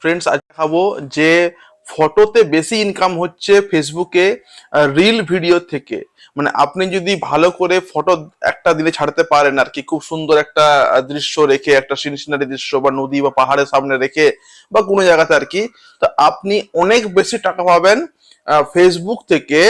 Friends আজ দেখাবো যে ফটোতে বেশি ইনকাম হচ্ছে ফেসবুকে রিল ভিডিও থেকে। মানে আপনি যদি ভালো করে ফটো একটা দিনে ছাড়তে পারেন আর কি, খুব সুন্দর একটা দৃশ্য রেখে, একটা সিন সিনারি দৃশ্য বা নদী বা পাহাড়ের সামনে রেখে বা কোনো জায়গাতে আর কি, তো আপনি অনেক বেশি টাকা পাবেন ফেসবুক থেকে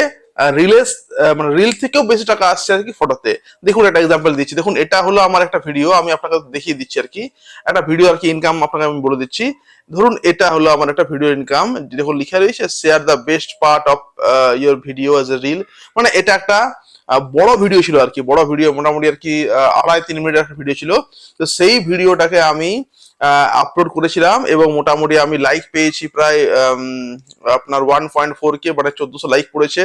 রিলেস মানে রিল থেকেও বেশি টাকা আসছে আর কি ফটোতে দেখুন একটা এক্সাম্পল দিচ্ছি। দেখুন, এটা হলো আমার একটা ভিডিও আমি আপনাকে দেখিয়ে দিচ্ছি আর কি। একটা ভিডিও আর কি ইনকাম আপনাকে আমি বলে দিচ্ছি। ধরুন, এটা হলো আমার একটা ভিডিও ইনকাম দেখুন, লিখা রয়েছে share the best part of your video as a reel মানে এটা একটা বড় ভিডিও ছিল আর কি, বড় ভিডিও মোটামুটি আর কি আড়াই, তিন মিনিটের একটা ভিডিও ছিল। তো সেই ভিডিওটাকে আমি আপলোড করেছিলাম এবং মোটামুটি আমি লাইক পেয়েছি প্রায় আপনার ওয়ান পয়েন্ট ফোর কে মানে চোদ্দশো লাইক পড়েছে।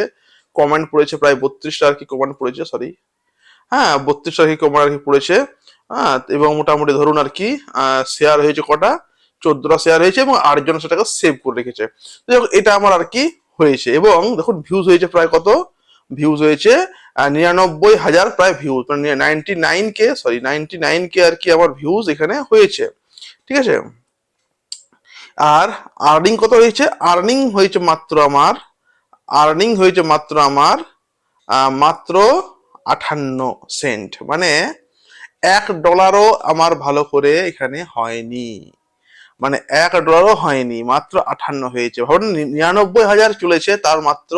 কমেন্ট পড়েছে প্রায় বত্রিশটা আর কি কমেন্ট পড়েছে সরি হ্যাঁ বত্রিশটা আর কি কমেন্ট আর কি পড়েছে। হ্যাঁ এবং মোটামুটি ধরুন আর কি শেয়ার হয়েছে কটা? চোদ্দটা শেয়ার হয়েছে এবং আটজন সেটাকে সেভ করে রেখেছে। এটা আমার আর কি হয়েছে। এবং দেখুন ভিউজ হয়েছে প্রায় কত? ভিউজ হয়েছে নিরানব্বই হাজার প্রায় ভিউজ মানে ninety nine K sorry ninety nine K আর কি আমার ভিউজ এখানে হয়েছে। ঠিক আছে? আর আর্নিং কত হয়েছে? আর্নিং হয়েছে মাত্র আমার আর্নিং হয়েছে মাত্র আমার মাত্র আঠান্ন সেন্ট। মানে এক ডলারও আমার ভালো করে এখানে হয়নি। মানে এক ডলারও হয়নি, মাত্র আঠান্ন হয়েছে। ভাবুন, নিরানব্বই হাজার চলেছে, তার মাত্র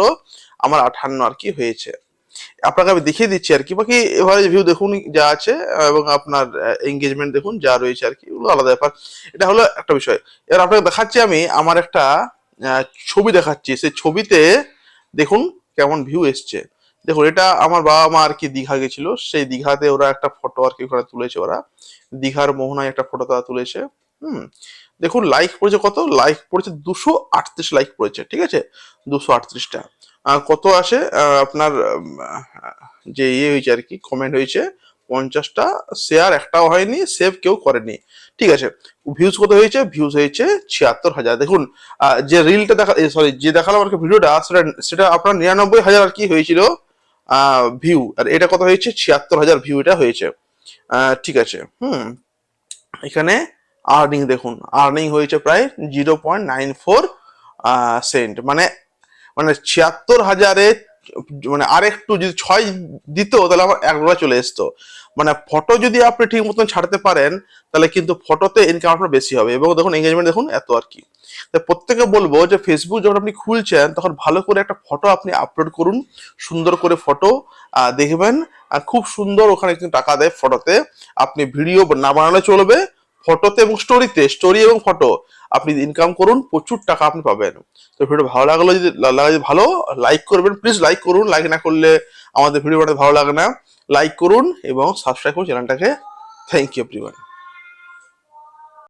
আমার আঠান্ন আর কি হয়েছে। আপনাকে আমি দেখিয়ে দিচ্ছি আর কি, বাকি এভারেজ ভিউ দেখুন যা আছে, এবং আপনার এঙ্গেজমেন্ট দেখুন যা রয়েছে আর কি ওগুলো আলাদা ব্যাপার। এটা হলো একটা বিষয়। এবার আপনাকে দেখাচ্ছি আমি, আমার একটা ছবি দেখাচ্ছি। সেই ছবিতে দেখুন কেমন ভিউ এসছে। দেখুন, এটা আমার বাবা মা আর কি দীঘা গেছিল, সেই দীঘাতে ওরা একটা ফটো আর কি ওখানে তুলেছে ওরা। দীঘার মোহনায় একটা ফটো তারা তুলেছে, হুম। দেখুন লাইক পড়েছে কত? লাইক পড়েছে দুশো আটত্রিশ লাইক পড়েছে, ঠিক আছে? দুশো আটত্রিশটা। কত আসে? আপনার যে ইয়ে হয়েছে আর কি কমেন্ট হয়েছে পঞ্চাশটা শেয়ার একটাও হয়নি সেভ কেউ করেনি। ঠিক আছে ভিউজ কত হয়েছে? ভিউজ হয়েছে ছিয়াত্তর হাজার। দেখুন যে রিলটা দেখা সরি যে দেখালাম আর কি ভিডিওটা সেটা সেটা আপনার নিরানব্বই হাজার আর কি হয়েছিল ভিউ আর এটা কত হয়েছে? ছিয়াত্তর হাজার ভিউ এটা হয়েছে। ঠিক আছে, হুম। এখানে আর্নিং দেখুন আর্নিং হয়েছে প্রায় zero point nine four cent মানে মানে ছিয়াত্তর হাজারে মানে আরেকটু যদি ছয় দিত তাহলে আমার ডলার চলে আসতো মানে ফটো যদি আপনি ঠিক মতন ছাড়তে পারেন, তাহলে কিন্তু ফটোতে ইনকাম আপনার বেশি হবে। এবং দেখুন এঙ্গেজমেন্ট দেখুন এত আর কি। প্রত্যেকে বলব যে ফেসবুক যখন আপনি খুলছেন, তখন ভালো করে একটা ফটো আপনি আপলোড করুন, সুন্দর করে ফটো দেখবেন। আর খুব সুন্দর ওখানে কিন্তু টাকা দেয় ফটোতে আপনি ভিডিও না বানালে চলবে ফটোতে এবং স্টোরিতে স্টোরি এবং ফটো আপনি ইনকাম করুন, প্রচুর টাকা আপনি পাবেন। তো ভিডিও ভালো লাগল যদি লাগে ভালো লাইক করবেন প্লিজ লাইক করুন। লাইক না করলে আমাদের ভিডিও বানাতে ভালো লাগে না। লাইক করুন এবং সাবস্ক্রাইব করুন চ্যানেলটাকে থ্যাংক ইউ এভরিওয়ান